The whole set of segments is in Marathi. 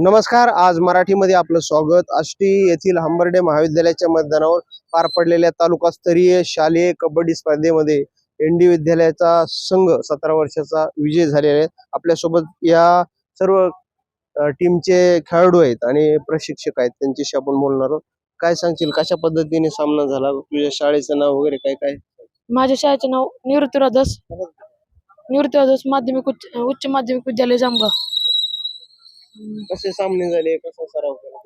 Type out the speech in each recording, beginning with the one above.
नमस्कार आज मराठीमध्ये आपलं स्वागत. आष्टी येथील हंबर्डे महाविद्यालयाच्या मैदानावर पार पडलेल्या तालुकास्तरीय शालेय कबड्डी स्पर्धेमध्ये एन डी विद्यालयाचा संघ सतरा वर्षाचा विजय झालेला आहे. आपल्यासोबत या सर्व टीमचे खेळाडू आहेत आणि प्रशिक्षक आहेत. त्यांच्याशी आपण बोलणार आहोत. काय सांगशील कशा पद्धतीने सामना झाला? तुझ्या शाळेचं नाव वगैरे काय काय? माझ्या शाळेचे नाव निवृत्ती राधस निवृत्ती राधस माध्यमिक उच्च उच्च माध्यमिक विद्यालय जामगाव. कसे सामने झाले कसा सराव केला?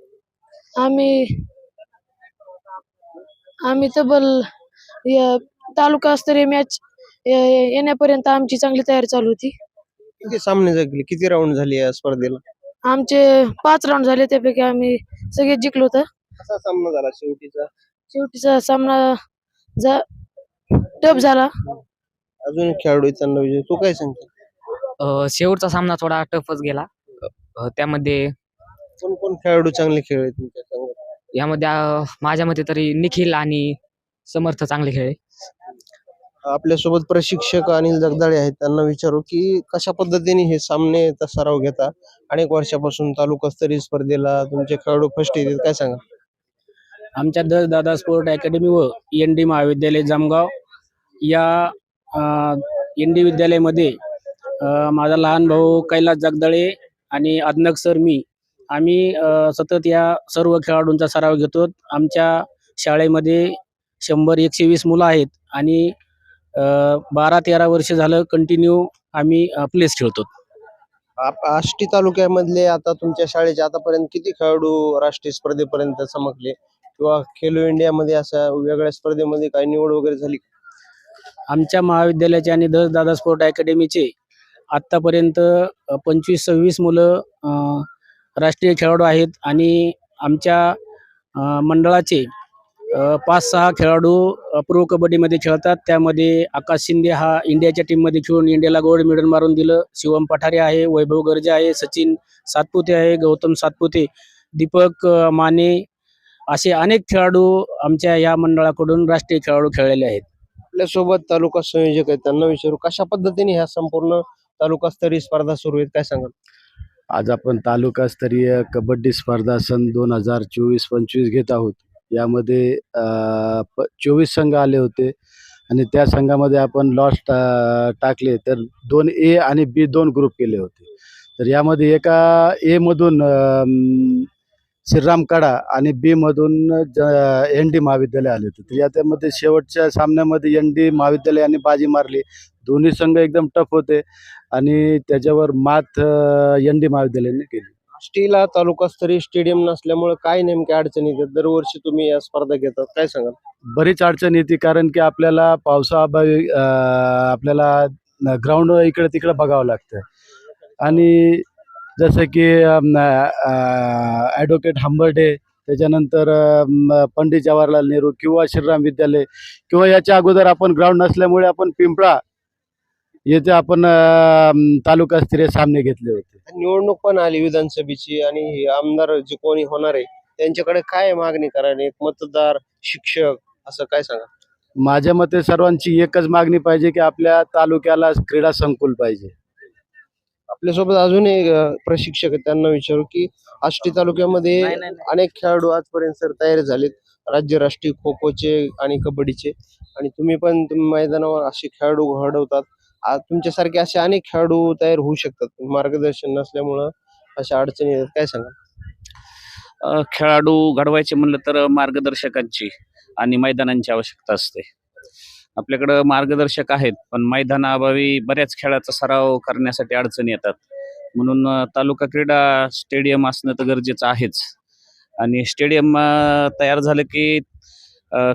आम्ही आम्ही तब्बल य- तालुकास्तरीय मॅच येण्यापर्यंत आमची चांगली तयारी चालू होती. किती सामने झाले किती राऊंड झाले या स्पर्धेला? आमचे पाच राऊंड झाले त्यापैकी आम्ही सगळे जिंकलो होतं. कसा सामना झाला शेवटीचा? शेवटीचा सामना जा टफ झाला. अजून खेळाडू विजय तू काय सांगतो शेवटचा सामना थोडा टफच गेला. त्यामध्ये कोण कोण खेळाडू चांगले खेळले तुमच्या संघात? यामध्ये अ, माझ्या मते तरी निखिल आणि समर्थ चांगले खेळले. आपल्यासोबत प्रशिक्षक अनिल जगदाळे आहेत. त्यांना विचारू की कशा पद्धतीने हे सामने सराव घेता? अनेक वर्षापासून तालुकास्तरीय स्पर्धेला तुमचे खेळाडू फर्स्ट येतात काय सांगा आमच्या दस दादा स्पोर्ट अकॅडमी व एन डी महाविद्यालय जामगाव या एन डी विद्यालयामध्ये अ, माझा लहान भाऊ कैलास जगदळे आणि अदनक सर मी आम्ही सतत या सर्व खेळाडूंचा सराव घेतो. आमच्या शाळेमध्ये शंभर एकशे वीस मुलं आहेत आणि बारा तेरा वर्ष झालं कंटिन्यू आम्ही प्लेस खेळतो. आप- आष्टी तालुक्यामधले आता तुमच्या शाळेचे आतापर्यंत किती खेळाडू राष्ट्रीय स्पर्धेपर्यंत चमकले? किंवा खेलो इंडियामध्ये अशा वेगळ्या स्पर्धेमध्ये काही निवड वगैरे झाली? आमच्या महाविद्यालयाचे आणि दस दादा स्पोर्ट अकॅडमीचे आत्तापर्यंत पंचवीस सव्वीस मुलं राष्ट्रीय खेळाडू आहेत आणि आमच्या मंडळाचे पाच सहा खेळाडू प्रो कबड्डीमध्ये खेळतात. त्यामध्ये आकाश शिंदे हा इंडियाच्या टीममध्ये खेळून इंडियाला गोल्ड मेडल मारून दिलं. शिवम पठारे आहे वैभव गर्जे आहे सचिन सातपुते आहे गौतम सातपुते दीपक माने असे अनेक खेळाडू आमच्या या मंडळाकडून राष्ट्रीय खेळाडू खेळलेले आहेत. आपल्यासोबत तालुका संयोजक आहेत. त्यांना विचारू कशा पद्धतीने ह्या संपूर्ण तालुकास्तरीय स्पर्धा सुरू आहेत काय सांगाल? आज आपण तालुकास्तरीय कबड्डी स्पर्धा सन दोन हजार चोवीस पंचवीस घेत आहोत. यामध्ये चोवीस संघ आले होते आणि त्या संघामध्ये आपण लॉस टाकले तर दोन ए आणि बी दोन ग्रुप केले होते. तर यामध्ये एका ए मधून श्रीराम कडा आणि बी मधून एन डी महाविद्यालय आले होते. तर याच्यामध्ये शेवटच्या सामन्यामध्ये एन डी महाविद्यालयाने बाजी मारली. दोन्ही संघ एकदम टफ होते आणि त्याच्यावर मात एन डी महाविद्यालयाने केली. आष्टीला तालुकास्तरीय स्टेडियम नसल्यामुळे काय नेमक्या अडचणी येतात? दरवर्षी तुम्ही या स्पर्धा घेतात काय सांगाल? बरीच अडचण येते कारण की आपल्याला पावसाअभावी आपल्याला ग्राउंड इकडे तिकडे बघावं लागतं. आणि जसं की ॲडव्होकेट हंबर्डे त्याच्यानंतर पंडित जवाहरलाल नेहरू किंवा श्रीराम विद्यालय किंवा याच्या अगोदर आपण ग्राउंड नसल्यामुळे आपण पिंपळा येथे आपण अं, तालुकास्तरीय सामने घेतले होते. निवडणूक पण आली विधानसभेची आणि आमदार जे कोणी होणार आहे त्यांच्याकडे काय मागणी करायला एक मतदार शिक्षक असं काय सांगा? माझ्या मते सर्वांची एकच मागणी पाहिजे की आपल्या तालुक्याला क्रीडा संकुल पाहिजे. आपल्यासोबत अजून एक प्रशिक्षक आहेत. त्यांना विचारू की आष्टी तालुक्यामध्ये अनेक खेळाडू आजपर्यंत सर तयार झालेत. राज्य राष्ट्रीय खो खोचे आणि कबड्डीचे. आणि तुम्ही पण मैदानावर असे खेळाडू घडवतात. तुमच्यासारखे असे अनेक खेळाडू तयार होऊ शकतात. मार्गदर्शन नसल्यामुळं अशा अडचणी येतात. काय सांगा खेळाडू घडवायचे म्हणलं तर मार्गदर्शकांची आणि मैदानांची आवश्यकता असते. आपल्याकडं मार्गदर्शक आहेत पण मैदानाअभावी बऱ्याच खेळाचा सराव करण्यासाठी अडचणी येतात. म्हणून तालुका क्रीडा स्टेडियम असणं तर गरजेचं आहेच. आणि स्टेडियम तयार झालं की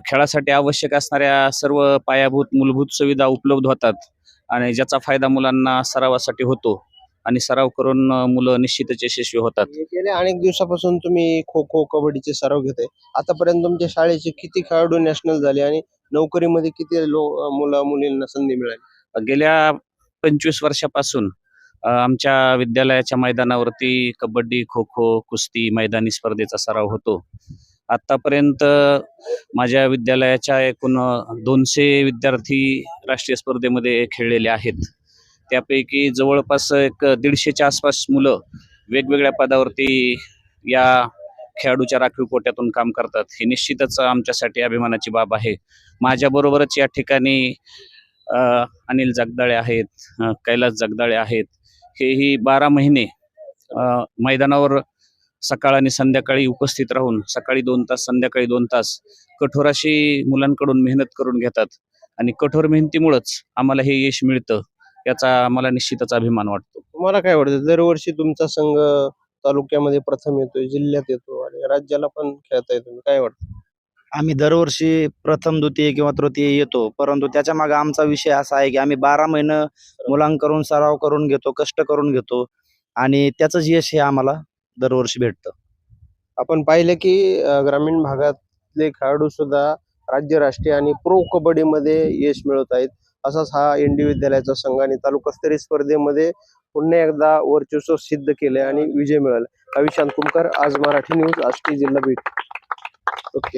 खेळासाठी आवश्यक असणाऱ्या सर्व पायाभूत मूलभूत सुविधा उपलब्ध होतात आणि ज्याचा फायदा मुलांना सरावासाठी होतो आणि सराव करून मुलं निश्चितच यशस्वी होतात. गेल्या अनेक दिवसापासून तुम्ही खो खो कबड्डीचे सराव घेताय आतापर्यंत तुमच्या शाळेचे किती खेळाडू नॅशनल झाले आणि नोकरीमध्ये किती लो मुलं मुलींना संधी मिळाली? गेल्या पंचवीस वर्षापासून आमच्या विद्यालयाच्या मैदानावरती कबड्डी खो खो कुस्ती मैदानी स्पर्धेचा सराव होतो. आतापर्यंत माझ्या विद्यालयाच्या एकूण दोनशे विद्यार्थी राष्ट्रीय स्पर्धेमध्ये खेळलेले आहेत. त्यापैकी जवळपास एक दीडशेच्या आसपास मुलं वेगवेगळ्या पदावरती या खेळाडूच्या राखीव कोट्यातून काम करतात. ही निश्चितच आमच्यासाठी अभिमानाची बाब आहे. माझ्याबरोबरच या ठिकाणी अनिल जगदाळे आहेत कैलास जगदाळे आहेत. हेही बारा महिने मैदानावर सकाळ आणि संध्याकाळी उपस्थित राहून सकाळी दोन तास संध्याकाळी दोन तास कठोर अशी मुलांकडून मेहनत करून घेतात. आणि कठोर मेहनतीमुळंच आम्हाला हे यश मिळतं याचा आम्हाला निश्चितच अभिमान वाटतो. तुम्हाला काय वाटतं? दरवर्षी तुमचा संघ तालुक्यामध्ये प्रथम येतोय जिल्ह्यात येतो आणि राज्याला पण खेळताय तुम्ही काय वाटतं? आम्ही दरवर्षी प्रथम द्वितीय किंवा तृतीय येतो. परंतु त्याच्यामागे आमचा विषय असा आहे की आम्ही बारा महिने मुलांकडून सराव करून घेतो कष्ट करून घेतो. आणि त्याचंच यश हे आम्हाला. दरवर्षी भेटतं. आपण पाहिलं की ग्रामीण भागातले खेळाडू सुद्धा राज्य राष्ट्रीय आणि प्रो कबड्डीमध्ये यश मिळवत आहेत. असाच हा एनडी विद्यालयाचा संघ आणि तालुकास्तरीय स्पर्धेमध्ये पुन्हा एकदा वर्चस्व सिद्ध केले आणि विजय मिळाला. अविशांत कुमकर आज मराठी न्यूज आष्टी जिल्हा बीड. ओके.